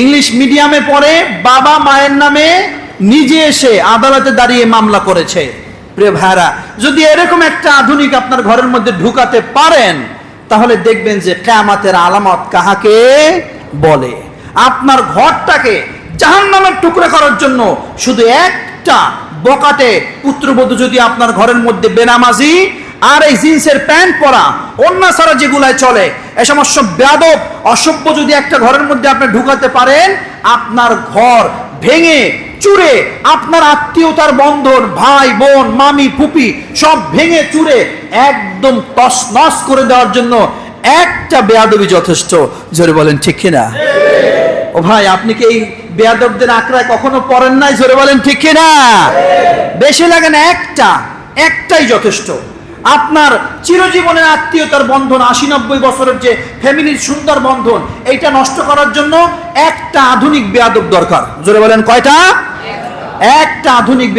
English মিডিয়ামে পড়ে, বাবা মায়ের নামে নিজে এসে আদালতে দাঁড়িয়ে মামলা করেছে। ভাইরা যদি এরকম একটা আধুনিক আপনার ঘরের মধ্যে ঢুকাতে পারেন, তাহলে দেখবেন যে কেয়ামাতের আলামত কাহাকে বলে? আপনার ঘরটাকে জাহান নামের টুকরা করার জন্য শুধু একটা বকাটে পুত্রবধূ যদি আপনার ঘরের মধ্যে বেনামাজি আর এই জিন্সের প্যান্ট পরা অন্য ছাড়া যেগুলায় চলে এ সমস্ত বেদব অসভ্য যদি একটা ঘরের মধ্যে আপনি ঢুকাতে পারেন, আপনার ঘর ভেঙে, চুরে, আপনার আত্মীয়তার বন্ধন, ভাই, বোন, মামি, ফুপি, সব ভেঙে, চুরে, একদম তস নস করে দেওয়ার জন্য একটা বেয়াদবি যথেষ্ট। জোরে বলেন, ঠিক কিনা? ও ভাই, আপনি কি এই বেয়াদবদের আঁকড়ায় কখনো পড়েন নাই? জোরে বলেন, ঠিক কিনা? বেশি লাগে না, একটা, একটাই যথেষ্ট। আপনার চিরজীবনের আত্মীয়তার বন্ধন আশি নব্বই বছরের যে ফ্যামিলির সুন্দর বন্ধন, এইটা নষ্ট করার জন্য একটা আধুনিক বেয়াদব দরকার। জোরে বলেন কয়টা? একটা আধুনিক